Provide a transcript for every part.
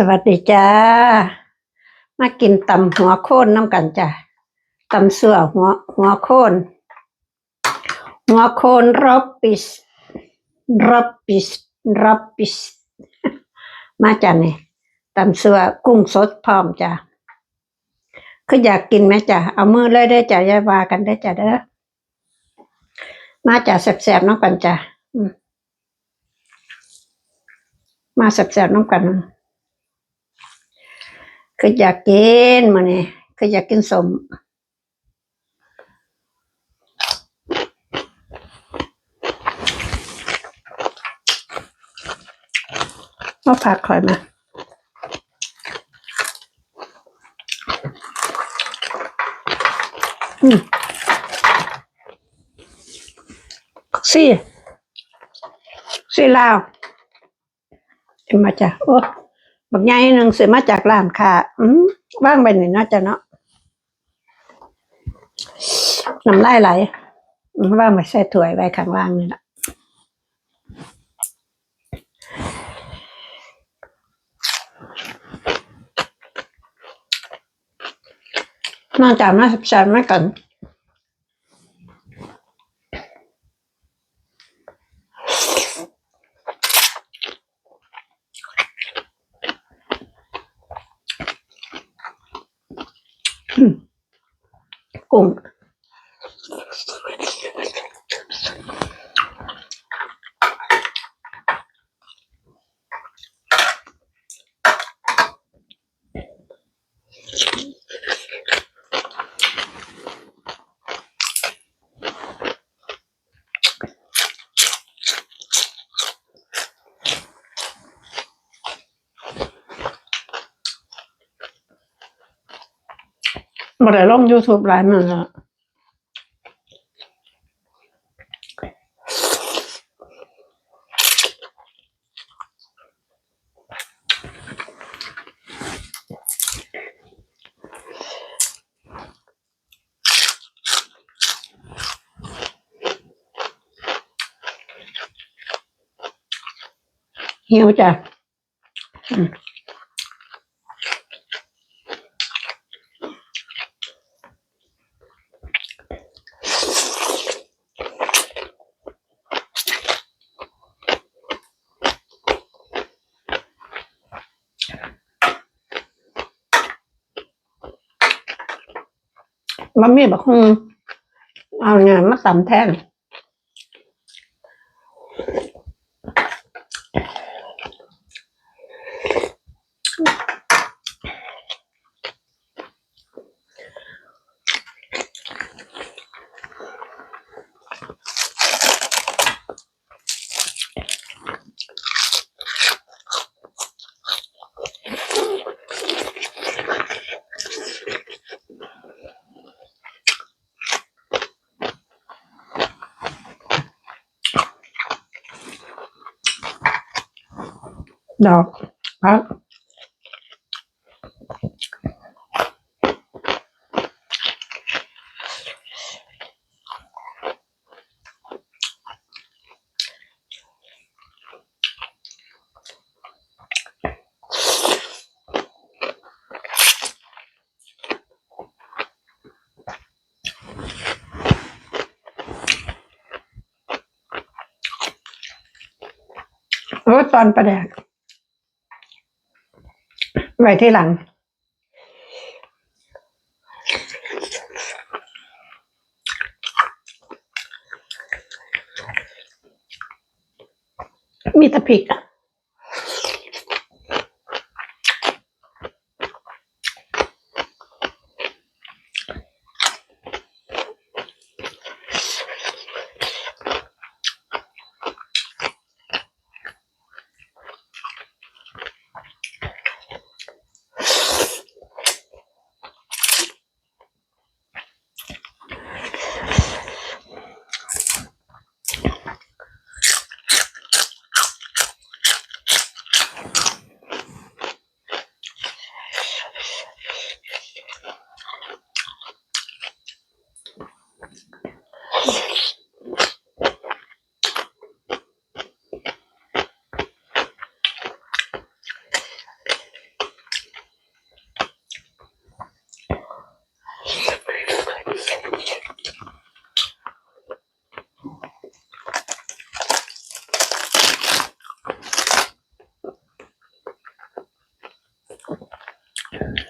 สวัสดีจ้า มากินตำหัวโค่นน้ำกันจ้ะตำเสือหัวหัวโค่นหัวโค่นรอบปิสรอบปิสรอบปิส มาจ้ะนี่ตำเสือกุ้งสดพร้อมจ้ะคืออยากกินไหมจ้ะเอามือเลยได้จ้ะยายวากันได้จ้ะเด้อมาจ้ะแสบๆน้ำกันจ้ะมาแสบๆน้ำกัน คืออยากกินมาเนี่ยคืออยากกินสมมาผักคอยมาอืมสี่สี่ลาวเอ็มมาจ้ะโอ้ บักใหญ่หนึ่งซื้อมาจากร้านค้าอืมว่างไปหนี่น่าจะเนาะน้ำลายไหลว่างไปใส่ถ้วยไว้ข้างล่างนี่ละนอกจากมาสับสนมากัน กุ้ มาได้ลง YouTube หลายมือแล้วหิวจ้ะอื มันมีแบบคงเอาไงมาตำแทน ดอกพักโอ้ตอนประแดก ไว้ที่หลัง มีตะพริก Okay.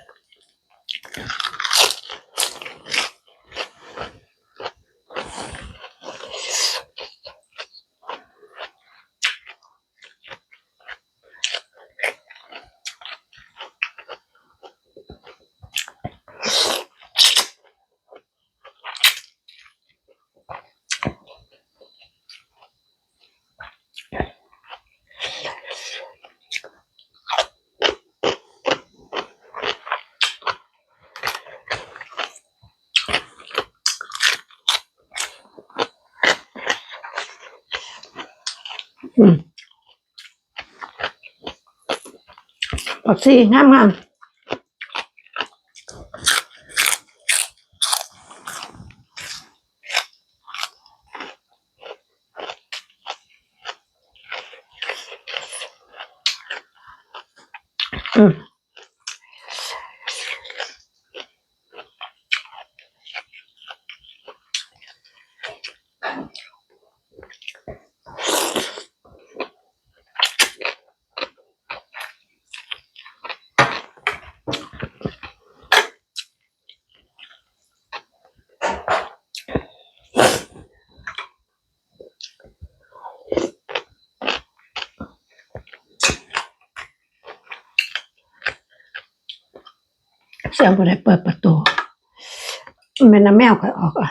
ผักชีงามงามอืม เสียงผู้ใดเปิดประตูมันเป็นน้ำแมวก็ออกอะ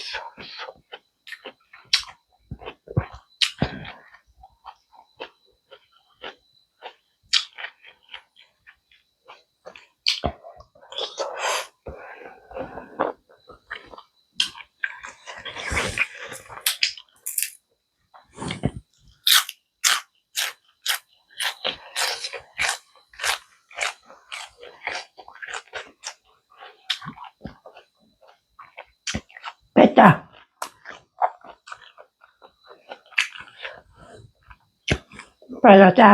ไปจ้ะไปแล้วจ้า